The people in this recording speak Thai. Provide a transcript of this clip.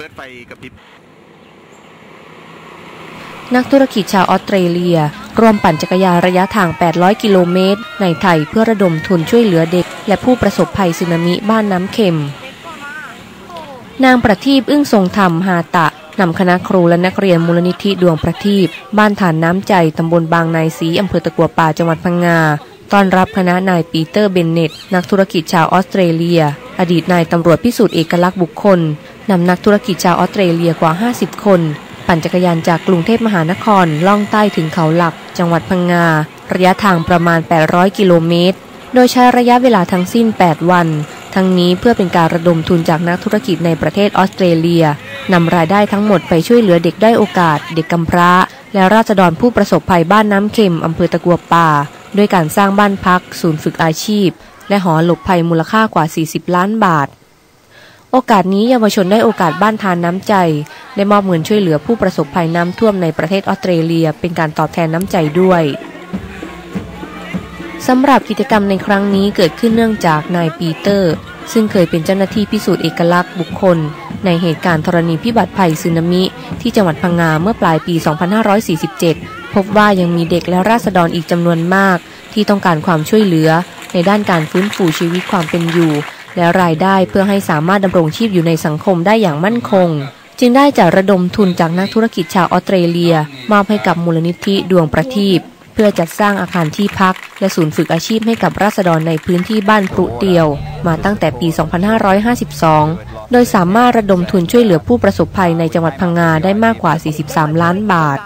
ปิดไฟกระพริบนักธุรกิจชาวออสเตรเลียร่วมปั่นจักรยานระยะทาง 800 กิโลเมตร ในไทยเพื่อระดมทุนช่วยเหลือเด็ก และผู้ประสบภัยสึนามิบ้านน้ำเค็ม นางประทีปอึ้งทรงธรรมฮาตะนำคณะครูและนักเรียนมูลนิธิดวงประทีปบ้านฐานน้ำใจตำบลบางนายศรีอำเภอตะกัวป่าจังหวัดพังงาต้อนรับคณะนายปีเตอร์เบนเน็ต นักธุรกิจชาวออสเตรเลีย อดีตนายตำรวจพิสูจน์เอกลักษณ์บุคคล นำนักธุรกิจชาวออสเตรเลียกว่า 50 คน ปั่นจักรยานจากกรุงเทพมหานคร ล่องใต้ถึงเขาหลัก จังหวัดพังงา ระยะทางประมาณ 800 กิโลเมตร โดยใช้ระยะเวลาทั้งสิ้น 8 วัน ทั้งนี้เพื่อเป็นการระดมทุนจากนักธุรกิจในประเทศออสเตรเลียนำรายได้ทั้งหมดไปช่วยเหลือเด็กได้โอกาส เด็กกำพร้า และราษฎรผู้ประสบภัยบ้านน้ำเค็มอำเภอตะกัวป่า ด้วยการสร้างบ้านพัก ศูนย์ฝึกอาชีพ และหอหลบภัยมูลค่ากว่า 40 ล้านบาท โอกาสนี้เยาวชนได้โอกาสบ้านทานน้ำใจ ได้มอบเงินช่วยเหลือผู้ประสบภัยน้ำท่วมในประเทศออสเตรเลีย เป็นการตอบแทนน้ำใจด้วยสำหรับกิจกรรมในครั้งนี้เกิดขึ้นเนื่องจากนายปีเตอร์ ซึ่งเคยเป็นเจ้าหน้าที่พิสูจน์เอกลักษณ์บุคคล ในเหตุการณ์ธรณีพิบัติภัยสึนามิ ที่จังหวัดพังงาเมื่อปลายปี 2547 พบว่ายังมีเด็กและราษฎรอีกจำนวนมาก ที่ต้องการความช่วยเหลือ ในด้านการฟื้นฟูชีวิตความเป็นอยู่ และรายได้เพื่อให้สามารถดำรงชีพอยู่ในสังคมได้อย่างมั่นคง จึงได้จัดระดมทุนจากนักธุรกิจชาวออสเตรเลียมอบให้กับมูลนิธิดวงประทีปเพื่อจัดสร้างอาคารที่พัก และศูนย์ฝึกอาชีพให้กับราษฎรในพื้นที่บ้านพรุเตียว มาตั้งแต่ปี 2552 โดยสามารถระดมทุนช่วยเหลือผู้ประสบภัยในจังหวัดพังงาได้มากกว่า 43 ล้านบาท